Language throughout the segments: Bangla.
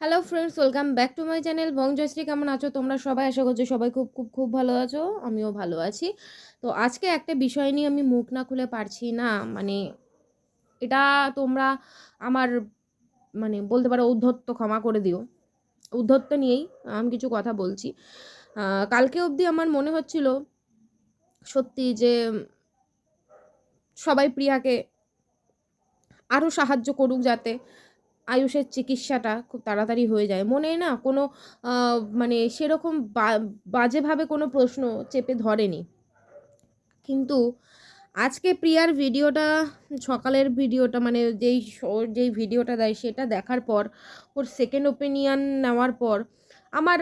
Hello friends welcome back to my channel Bong Joyshree কেমন আছো? তোমরা সবাই? আশা করছ সবাই খুব খুব খুব ভালো আছো। আমিও ভালো আছি। তো আজকে একটা বিষয় নিয়ে আমি মুখ না খুলে পারছি না। মানে এটা তোমরা আমার মানে বলতে পারো উদ্ধত্ত ক্ষমা করে দিও। উদ্ধত্ত নিয়েই আমি কিছু কথা বলছি। কালকে অবধি আমার মনে হচ্ছিল সত্যি যে সবাই প্রিয়াকে আরও সাহায্য করুক যাতে আয়ুষের চিকিৎসাটা খুব তাড়াতাড়ি হয়ে যায়। মনে না কোনো মানে সেরকম বাজেভাবে কোনো প্রশ্ন চেপে ধরেনি। কিন্তু আজকে প্রিয়ার ভিডিওটা, সকালের ভিডিওটা মানে যেই যেই ভিডিওটা দেয় সেটা দেখার পর, ওর সেকেন্ড ওপিনিয়ন নেওয়ার পর, আমার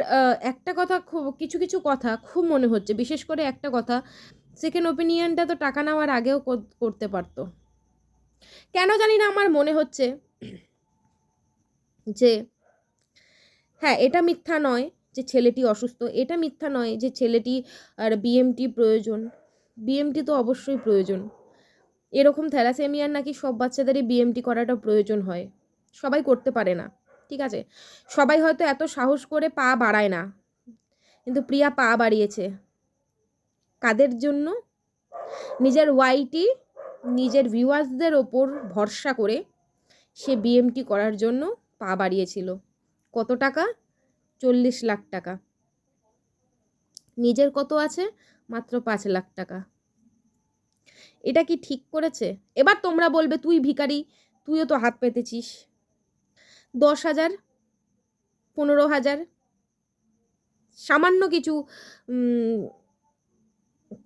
একটা কথা খুব, কিছু কিছু কথা খুব মনে হচ্ছে। বিশেষ করে একটা কথা সেকেন্ড ওপিনিয়নটা তো টাকা নেওয়ার আগেও করতে পারতো। কেন জানি না আমার মনে হচ্ছে যে হ্যাঁ এটা মিথ্যা নয় যে ছেলেটি অসুস্থ, এটা মিথ্যা নয় যে ছেলেটি আর বিএমটি প্রয়োজন। বিএমটি তো অবশ্যই প্রয়োজন। এরকম থ্যালাসেমিয়ার নাকি সব বাচ্চাদেরই বিএমটি করাটা প্রয়োজন হয়। সবাই করতে পারে না, ঠিক আছে? সবাই হয়তো এত সাহস করে পা বাড়ায় না, কিন্তু প্রিয়া পা বাড়িয়েছে। কাদের জন্য? নিজের ওয়াইটি নিজের ভিউয়ার্সদের ওপর ভরসা করে সে বিএমটি করার জন্য পা বাড়িয়েছিল। কত টাকা? চল্লিশ লাখ টাকা। নিজের কত আছে? মাত্র পাঁচ লাখ টাকা। এটা কি ঠিক করেছে? এবার তোমরা বলবে, তুই ভিখারি, তুইও তো হাত পেতেছিস। দশ হাজার, পনেরো হাজার, সামান্য কিছু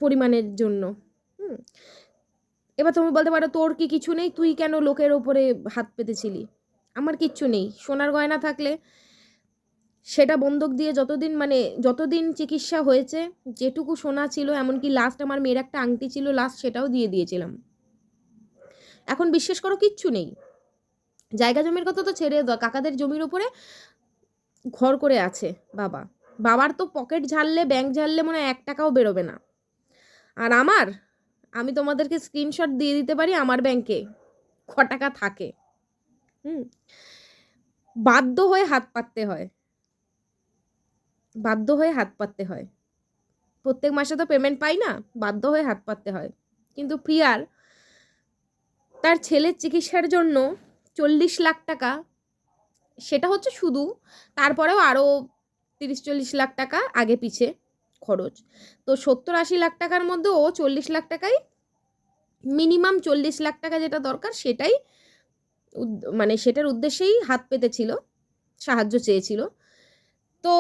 পরিমাণের জন্য। এবার তুমি বলতে পারো, তোর কি কিছু নেই? তুই কেন লোকের ওপরে হাত পেতেছিলি? আমার কিচ্ছু নেই। সোনার গয়না থাকলে সেটা বন্ধক দিয়ে যতদিন মানে যতদিন চিকিৎসা হয়েছে, যেটুকু সোনা ছিল, এমনকি লাস্ট আমার মেয়ের একটা আংটি ছিল লাস্ট সেটাও দিয়ে দিয়েছিলাম। এখন বিশ্বাস করো কিচ্ছু নেই। জায়গা জমির কথা তো ছেড়ে দাও, কাকাদের জমির উপরে ঘর করে আছে বাবা। বাবার তো পকেট ঝাড়লে ব্যাংক ঝাড়লে মনে হয় এক টাকাও বেরোবে না। আর আমার, আমি তোমাদেরকে স্ক্রিনশট দিয়ে দিতে পারি, আমার ব্যাংকে ক টাকা থাকে। হুম। বাধ্য হয়ে হাত পাততে হয়। বাধ্য হয়ে হাত পাততে হয়। প্রত্যেক মাসে তো পেমেন্ট পাই না, বাধ্য হয়ে হাত পাততে হয়। কিন্তু প্রিয়ার তার ছেলের চিকিৎসার জন্য চল্লিশ লাখ টাকা, সেটা হচ্ছে শুধু, তারপরেও আরও তিরিশ চল্লিশ লাখ টাকা আগে পিছে খরচ। তো সত্তর আশি লাখ টাকার মধ্যে ও চল্লিশ লাখ টাকাই মিনিমাম চল্লিশ লাখ টাকা যেটা দরকার সেটাই মানে সেটার উদ্দেশ্যেই হাত পেতেছিল, সাহায্য চেয়েছিল। তো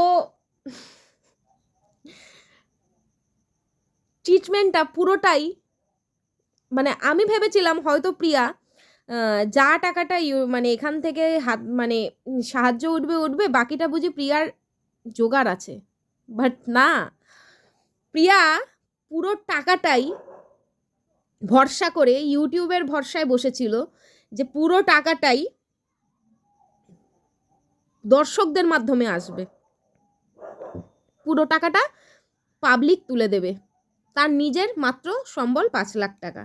ট্রিটমেন্টটা পুরোটাই মানে আমি ভেবেছিলাম হয়তো প্রিয়া যা টাকাটা মানে এখান থেকে হাত মানে সাহায্য উঠবে উঠবে, বাকিটা বুঝি প্রিয়ার জোগাড় আছে। বাট না, প্রিয়া পুরো টাকাটাই ভরসা করে, ইউটিউবের ভরসায় বসেছিল। যে পুরো টাকাটাই দর্শকদের মাধ্যমে আসবে। পুরো টাকাটা পাবলিক তুলে দেবে। তার নিজের মাত্র সম্বল পাঁচ লাখ টাকা।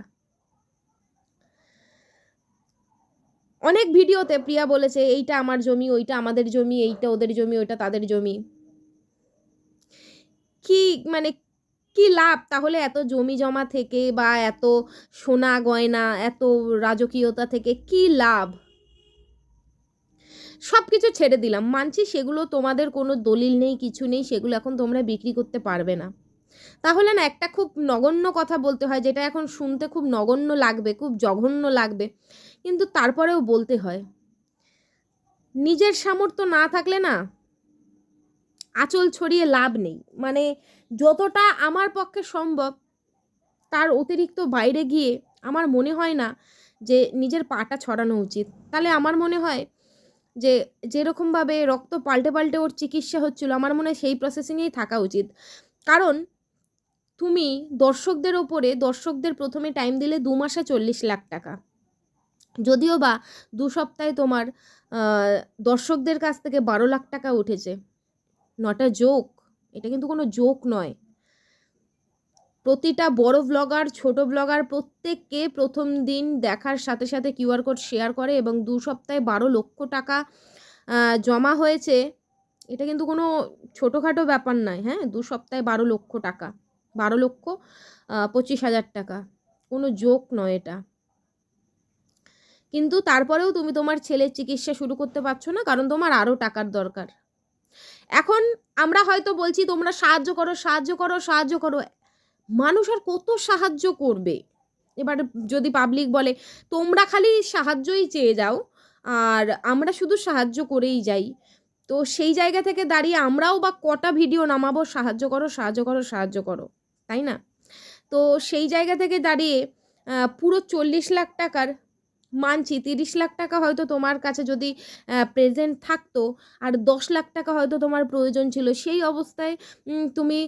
অনেক ভিডিওতে প্রিয়া বলেছে, এইটা আমার জমি, ওইটা আমাদের জমি, এইটা ওদের জমি, ওইটা তাদের জমি। কি মানে কি লাভ? তাহলে এত জমি জমা থেকে বা এত সোনা গয়না এত রাজকীয়তা থেকে কি লাভ? সব কিছু ছেড়ে দিলাম। মানছি সেগুলো তোমাদের কোনো দলিল নেই, কিছু নেই, সেগুলো এখন তোমরা বিক্রি করতে পারবে না। তাহলে না, একটা খুব নগণ্য কথা বলতে হয়, যেটা এখন শুনতে খুব নগণ্য লাগবে, খুব জঘন্য লাগবে, কিন্তু তারপরেও বলতে হয়। নিজের সামর্থ্য না থাকলে না আঁচল ছড়িয়ে লাভ নেই। মানে যতটা আমার পক্ষে সম্ভব তার অতিরিক্ত বাইরে গিয়ে আমার মনে হয় না যে নিজের পাটা ছড়ানো উচিত। তাহলে আমার মনে হয় যে যেরকমভাবে রক্ত পাল্টে পাল্টে ওর চিকিৎসা হচ্ছিল, আমার মনে হয় সেই প্রসেসিংয়েই থাকা উচিত। কারণ তুমি দর্শকদের ওপরে, দর্শকদের প্রথমে টাইম দিলে দু মাসে চল্লিশ লাখ টাকা। যদিও বা দু সপ্তাহে তোমার দর্শকদের কাছ থেকে বারো লাখ টাকা উঠেছে। নট আ জোক এটা কিন্তু কোনো জোক নয়। প্রতিটা বড় ব্লগার ছোট ব্লগার প্রত্যেককে প্রথম দিন দেখার সাথে সাথে কিউআর কোড শেয়ার করে এবং দু সপ্তাহে বারো লক্ষ টাকা জমা হয়েছে। এটা কিন্তু কোনো ছোটোখাটো ব্যাপার নয় হ্যাঁ? দু সপ্তাহে বারো লক্ষ টাকা, বারো লক্ষ পঁচিশ হাজার টাকা। কোনো জোক নয় এটা। কিন্তু তারপরেও তুমি তোমার ছেলের চিকিৎসা শুরু করতে পারছ না, কারণ তোমার আরও টাকার দরকার। এখন আমরা হয়তো বলছি, তোমরা সাহায্য করো সাহায্য করো সাহায্য করো। মানুষ আর কত সাহায্য করবে? এবার যদি পাবলিক বলে, তোমরা খালি সাহায্যই চেয়ে যাও, আর আমরা শুধু সাহায্য করেই যাই। তো সেই জায়গা থেকে দাঁড়িয়ে আমরাও বা কটা ভিডিও নামাবো? সাহায্য করো সাহায্য করো সাহায্য করো। তাই না? তো সেই জায়গা থেকে দাঁড়িয়ে পুরো চল্লিশ লাখ টাকার মানছি। তিরিশ লাখ টাকা হয়তো তোমার কাছে যদি প্রেজেন্ট থাকতো, আর দশ লাখ টাকা হয়তো তোমার প্রয়োজন ছিল, সেই অবস্থায় তুমি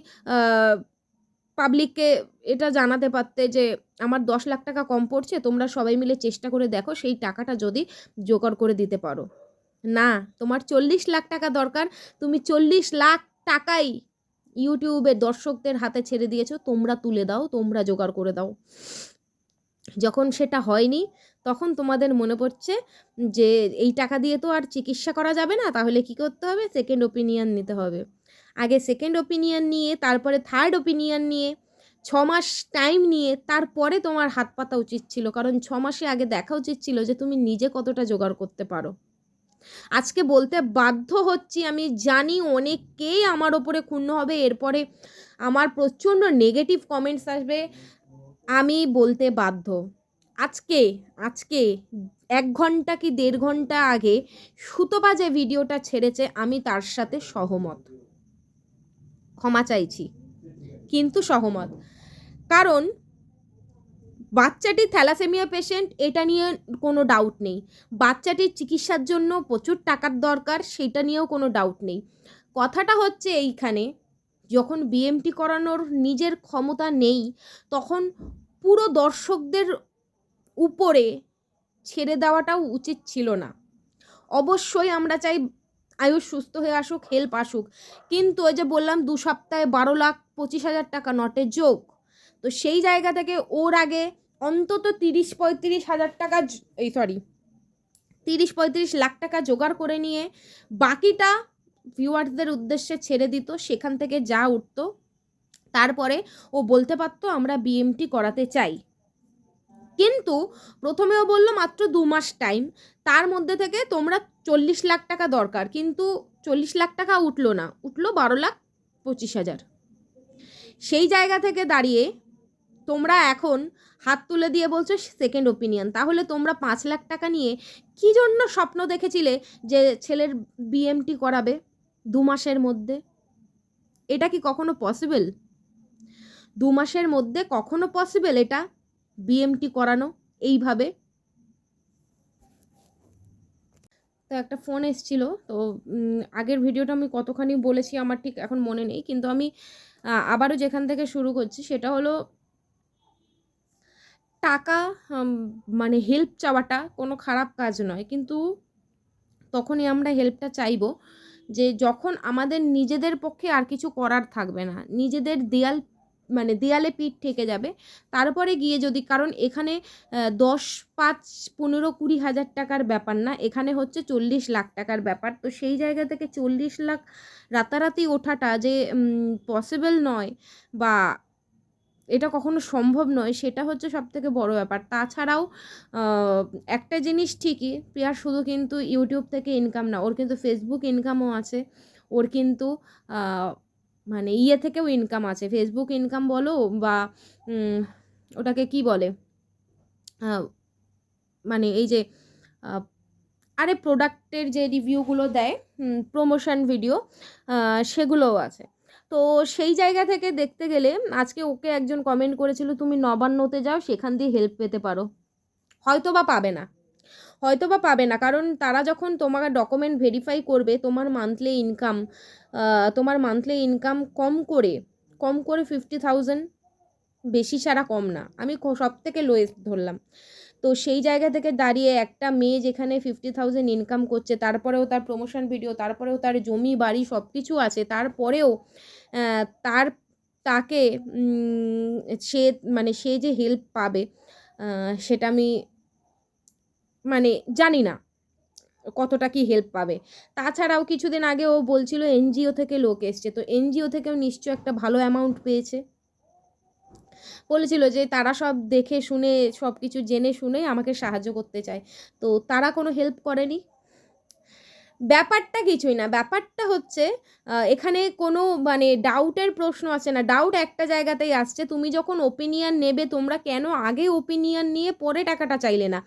পাবলিককে এটা জানাতে পারতে যে, আমার দশ লাখ টাকা কম পড়ছে, তোমরা সবাই মিলে চেষ্টা করে দেখো, সেই টাকাটা যদি জোগাড় করে দিতে পারো। না, তোমার চল্লিশ লাখ টাকা দরকার, তুমি চল্লিশ লাখ টাকাই ইউটিউবে দর্শকদের হাতে ছেড়ে দিয়েছ, তোমরা তুলে দাও, তোমরা জোগাড় করে দাও। যখন সেটা হয়নি তখন তোমাদের মনে পড়ছে যে এই টাকা দিয়ে তো আর চিকিৎসা করা যাবে না, তাহলে কি করতে হবে? সেকেন্ড ওপিনিয়ন নিতে হবে। আগে সেকেন্ড ওপিনিয়ন নিয়ে, তারপরে থার্ড ওপিনিয়ন নিয়ে, ছ মাস টাইম নিয়ে, তারপরে তোমার হাত পাতা উচিত ছিল। কারণ ছ মাসে আগে দেখা উচিত ছিল যে তুমি নিজে কতটা জোগাড় করতে পারো। আজকে বলতে বাধ্য হচ্ছি, আমি জানি অনেকেই আমার ওপরে ক্ষুণ্ণ হবে, এরপরে আমার প্রচণ্ড নেগেটিভ কমেন্টস আসবে। আমি বলতে বাধ্য। আজকে আজকে এক ঘণ্টা কি দেড় ঘণ্টা আগে সুতোবা যে ভিডিওটা ছেড়েছে, আমি তার সাথে সহমত। ক্ষমা চাইছি, কিন্তু সহমত। কারণ বাচ্চাটি থ্যালাসেমিয়া পেশেন্ট, এটা নিয়ে কোনো ডাউট নেই। বাচ্চাটির চিকিৎসার জন্য প্রচুর টাকার দরকার, সেটা নিয়েও কোনো ডাউট নেই। কথাটা হচ্ছে এইখানে, যখন বিএমটি করানোর নিজের ক্ষমতা নেই, তখন পুরো দর্শকদের উপরে ছেড়ে দেওয়াটাও উচিত ছিল না। অবশ্যই আমরা চাই আয়ুষ সুস্থ হয়ে আসুক হেল্প আসুক। কিন্তু ওই যে বললাম, দু সপ্তাহে বারো লাখ পঁচিশ হাজার টাকা নটের যোগ তো সেই জায়গা থেকে ওর আগে অন্তত তিরিশ পঁয়ত্রিশ হাজার টাকা এই সরি তিরিশ পঁয়ত্রিশ লাখ টাকা জোগাড় করে নিয়ে বাকিটা ভিউয়ার্সদের উদ্দেশ্যে ছেড়ে দিত, সেখান থেকে যা উঠতো। তারপরে ও বলতে পারতো, আমরা বিএমটি করাতে চাই। কিন্তু প্রথমেও বলল মাত্র দু মাস টাইম তার মধ্যে থেকে তোমরা চল্লিশ লাখ টাকা দরকার। কিন্তু চল্লিশ লাখ টাকা উঠল না, উঠল বারো লাখ পঁচিশ হাজার। সেই জায়গা থেকে দাঁড়িয়ে তোমরা এখন হাত তুলে দিয়ে বলছো সেকেন্ড ওপিনিয়ন তাহলে তোমরা পাঁচ লাখ টাকা নিয়ে কী জন্য স্বপ্ন দেখেছিলে যে ছেলের বিএমটি করাবে দু মাসের মধ্যে? এটা কি কখনো পসিবল দু মাসের মধ্যে কখনো পসিবল এটা? বিএমটি করানো, এইভাবে। তো একটা ফোন এসছিল, তো আগের ভিডিওটা আমি কতখানি বলেছি আমার ঠিক এখন মনে নেই, কিন্তু আমি আবারও যেখান থেকে শুরু করছি সেটা হলো, টাকা মানে হেল্প চাওয়াটা কোনো খারাপ কাজ নয়, কিন্তু তখনই আমরা হেল্পটা চাইব যে যখন আমাদের নিজেদের পক্ষে আর কিছু করার থাকবে না, নিজেদের দেয়াল মানে দেয়ালে পিঠ ঠেকে যাবে। তারপরে গিয়ে যদি, কারণ এখানে দশ, পাঁচ, পনেরো, কুড়ি হাজার টাকার ব্যাপার না, এখানে হচ্ছে চল্লিশ লাখ টাকার ব্যাপার। তো সেই জায়গা থেকে চল্লিশ লাখ রাতারাতি ওঠাটা যে পসিবল নয় বা এটা কখনো সম্ভব নয়, সেটা হচ্ছে সব থেকে বড় ব্যাপার। তাছাড়াও একটা জিনিস ঠিকই, প্রিয়ার শুধু কিন্তু ইউটিউব থেকে ইনকাম না, ওর কিন্তু ফেসবুক ইনকামও আছে। ওর কিন্তু মানে ইয়ে থেকেও ইনকাম আছে। ফেসবুক ইনকাম বলো বা ওটাকে কি বলে? মানে এই যে আরে প্রোডাক্টের যে রিভিউগুলো দেয় প্রমোশন ভিডিও সেগুলোও আছে। তো সেই জায়গা থেকে দেখতে গেলে আজকে ওকে একজন কমেন্ট করেছিল, তুমি নবান্নতে যাও, সেখান দিয়ে হেল্প পেতে পারো। হয়তো বা পাবে না। হয়তো বা পাবে না। কারণ তারা যখন তোমাকে ডকুমেন্ট ভেরিফাই করবে, তোমার মান্থলি ইনকাম তোমার মান্থলি ইনকাম কম করে কম করে ফিফটি থাউজেন্ড বেশি ছাড়া কম না। আমি সব থেকে লোয়েস্ট ধরলাম। তো সেই জায়গা থেকে দাঁড়িয়ে একটা মেয়ে যেখানে ফিফটি থাউজেন্ড ইনকাম করছে, তারপরেও তার প্রমোশন ভিডিও তারপরেও তার জমি, বাড়ি সব কিছু আছে, তারপরেও তার, তাকে সে মানে সে যে হেল্প পাবে সেটা আমি মানে জানি না কতটা কি হেল্প পাবে। তাছাড়াও কিছুদিন আগে ও বলছিল এনজিও থেকে লোক এসছে, তো এনজিও থেকেও নিশ্চয় একটা ভালো অ্যামাউন্ট পেয়েছে। বলেছিল যে তারা সব দেখে শুনে সব কিছু জেনে শুনে আমাকে সাহায্য করতে চায়। তো তারা কোনো হেল্প করেনি? ব্যাপারটা কিছুই না। ব্যাপারটা হচ্ছে এখানে কোনো মানে ডাউটের প্রশ্ন আছে না। ডাউট একটা জায়গাতেই আসছে, তুমি যখন ওপিনিয়ন নেবে, তোমরা কেন আগে ওপিনিয়ন নিয়ে পরে টাকাটা চাইলে না?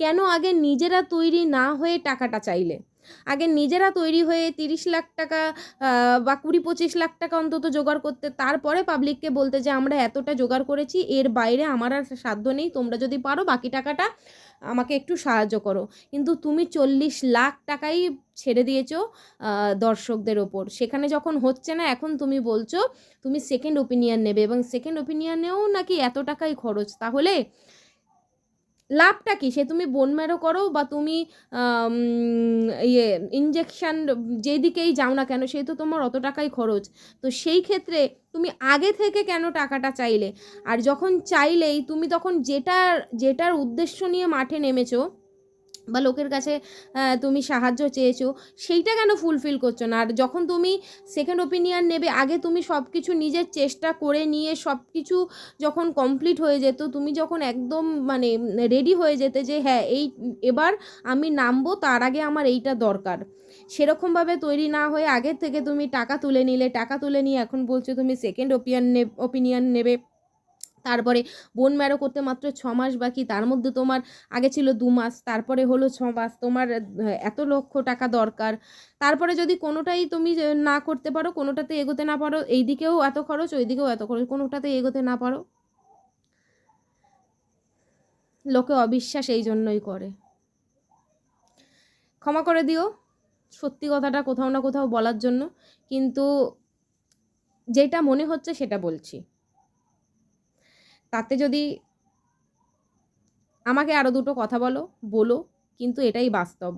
কেন আগে নিজেরা তৈরি না হয়ে টাকাটা চাইলে? আগে নিজেরা তৈরি হয়ে তিরিশ লাখ টাকা বা কুড়ি পঁচিশ লাখ টাকা অন্তত জোগাড় করতে, তারপরে পাবলিককে বলতে যে, আমরা এতটা জোগাড় করেছি, এর বাইরে আমার আর সাধ্য নেই, তোমরা যদি পারো, বাকি টাকাটা আমাকে একটু সাহায্য করো। কিন্তু তুমি চল্লিশ লাখ টাকাই ছেড়ে দিয়েছ দর্শকদের ওপর। সেখানে যখন হচ্ছে না, এখন তুমি বলছো, তুমি সেকেন্ড ওপিনিয়ন নেবে এবং সেকেন্ড ওপিনিয়নেও নাকি এত টাকাই খরচ। তাহলে লাভটা কী? সে তুমি বোন ম্যারো করো বা তুমি ইয়ে ইঞ্জেকশান যেদিকেই যাও না কেন, সে তো তোমার অত টাকাই খরচ। তো সেই ক্ষেত্রে তুমি আগে থেকে কেন টাকাটা চাইলে? আর যখন চাইলেই তুমি তখন যেটার যেটার উদ্দেশ্য নিয়ে মাঠে নেমেছো বা লোকের কাছে তুমি সাহায্য চেয়েছো, সেইটা কেন ফুলফিল করছ না? আর যখন তুমি সেকেন্ড ওপিনিয়ন নেবে, আগে তুমি সব কিছু নিজের চেষ্টা করে নিয়ে সব কিছু যখন কমপ্লিট হয়ে যেত, তুমি যখন একদম মানে রেডি হয়ে যেতে যে হ্যাঁ এই এবার আমি নামবো, তার আগে আমার এইটা দরকার। সেরকমভাবে তৈরি না হয়ে আগে থেকে তুমি টাকা তুলে নিলে, টাকা তুলে নিয়ে এখন বলছো তুমি সেকেন্ড ওপিনিয়ন ওপিনিয়ন নেবে। তারপরে বোন ম্যারো করতে মাত্র ছ মাস বাকি, তার মধ্যে তোমার আগে ছিল দু মাস, তারপরে হলো ছ মাস, তোমার এত লক্ষ টাকা দরকার। তারপরে যদি কোনোটাই তুমি না করতে পারো, কোনোটাতে এগোতে না পারো, এই দিকেও এত খরচ, ওই দিকেও এত খরচ, কোনোটাতে এগোতে না পারো। লোকে অবিশ্বাস এই জন্যই করে। ক্ষমা করে দিও, সত্যি কথাটা কোথাও না কোথাও বলার জন্য, কিন্তু যেটা মনে হচ্ছে সেটা বলছি। তাতে যদি আমাকে আরও দুটো কথা বলো বলো, কিন্তু এটাই বাস্তব।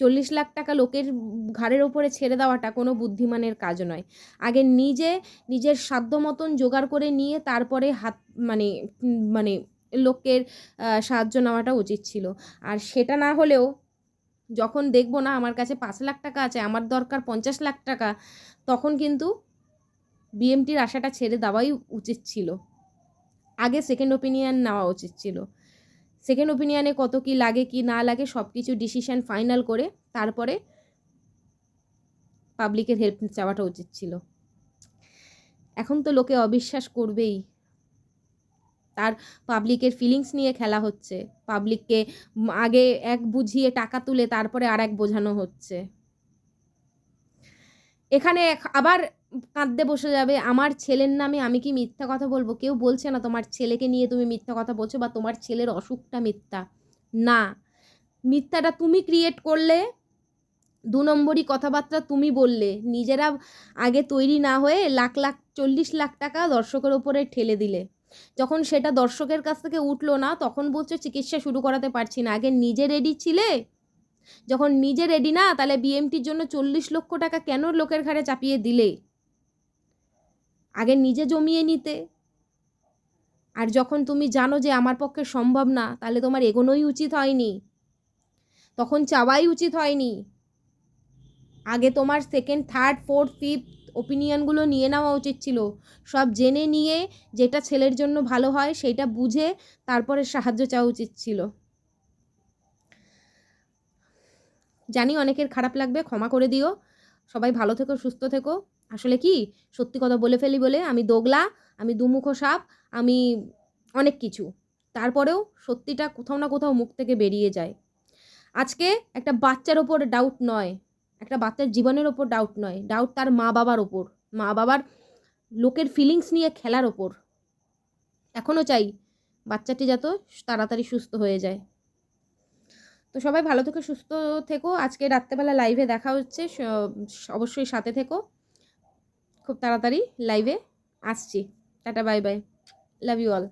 চল্লিশ লাখ টাকা লোকের ঘাড়ের ওপরে ছেড়ে দেওয়াটা কোনো বুদ্ধিমানের কাজ নয়। আগে নিজে, নিজের সাধ্য মতন জোগাড় করে নিয়ে তারপরে হাত মানে মানে লোকের সাহায্য নেওয়াটা উচিত ছিল। আর সেটা না হলেও যখন দেখব না আমার কাছে পাঁচ লাখ টাকা আছে, আমার দরকার পঞ্চাশ লাখ টাকা, তখন কিন্তু বিএমটির আশাটা ছেড়ে দেওয়াই উচিত ছিল। আগে সেকেন্ড ওপিনিয়ন নেওয়া উচিত ছিল। সেকেন্ড ওপিনিয়নে কত কি লাগে, কি না লাগে সব কিছু ডিসিশন ফাইনাল করে তারপরে পাবলিকের হেল্প চাওয়াটা উচিত ছিল। এখন তো লোকে অবিশ্বাস করবেই। তার পাবলিকের ফিলিংস নিয়ে খেলা হচ্ছে। পাবলিককে আগে এক বুঝিয়ে টাকা তুলে তারপরে আর এক বোঝানো হচ্ছে। এখানে আবার কাঁদতে বসে যাবে। আমার ছেলের নামে আমি কি মিথ্যা কথা বলব? কেউ বলছে না তোমার ছেলেকে নিয়ে তুমি মিথ্যা কথা বলছো বা তোমার ছেলের অসুখটা মিথ্যা। না। মিথ্যাটা তুমি ক্রিয়েট করলে, দু নম্বরই কথাবার্তা তুমি বললে। নিজেরা আগে তৈরি না হয়ে লাখ লাখ, চল্লিশ লাখ টাকা দর্শকের ওপরে ঠেলে দিলে। যখন সেটা দর্শকের কাছ থেকে উঠল না, তখন বলছো চিকিৎসা শুরু করাতে পারছি না। আগে নিজে রেডি ছিলে? যখন নিজে রেডি না, তাহলে বিএমটির জন্য চল্লিশ লক্ষ টাকা কেন লোকের ঘাড়ে চাপিয়ে দিলে? আগে নিজে জমিয়ে নিতে। আর যখন তুমি জানো যে আমার পক্ষে সম্ভব না, তাহলে তোমার এগোনোই উচিত হয়নি। তখন চাওয়াই উচিত হয়নি। আগে তোমার সেকেন্ড থার্ড ফোর্থ ফিফথ ওপিনিয়নগুলো নিয়ে নেওয়া উচিত ছিল। সব জেনে নিয়ে যেটা ছেলের জন্য ভালো হয় সেটা বুঝে তারপরে সাহায্য চাওয়া উচিত ছিল। জানি অনেকের খারাপ লাগবে, ক্ষমা করে দিও। সবাই ভালো থেকো, সুস্থ থেকো। আসলে কি? সত্যি কথা বলে ফেলি বলে আমি দোগলা, আমি দুমুখো সাপ, আমি অনেক কিছু। তারপরেও সত্যিটা কোথাও না কোথাও মুখ থেকে বেরিয়ে যায়। আজকে একটা বাচ্চার ওপর ডাউট নয়, একটা বাচ্চার জীবনের ওপর ডাউট নয়। ডাউট তার মা বাবার ওপর। মা বাবার লোকের ফিলিংস নিয়ে খেলার ওপর। এখনও চাই বাচ্চাটি যত তাড়াতাড়ি সুস্থ হয়ে যায়। তো সবাই ভালো থেকো, সুস্থ থেকো। আজকে রাত্রেবেলা লাইভে দেখা হচ্ছে। অবশ্যই সাথে থেকো। খুব তাড়াতাড়ি লাইভে আসছি। Tata bye bye love you all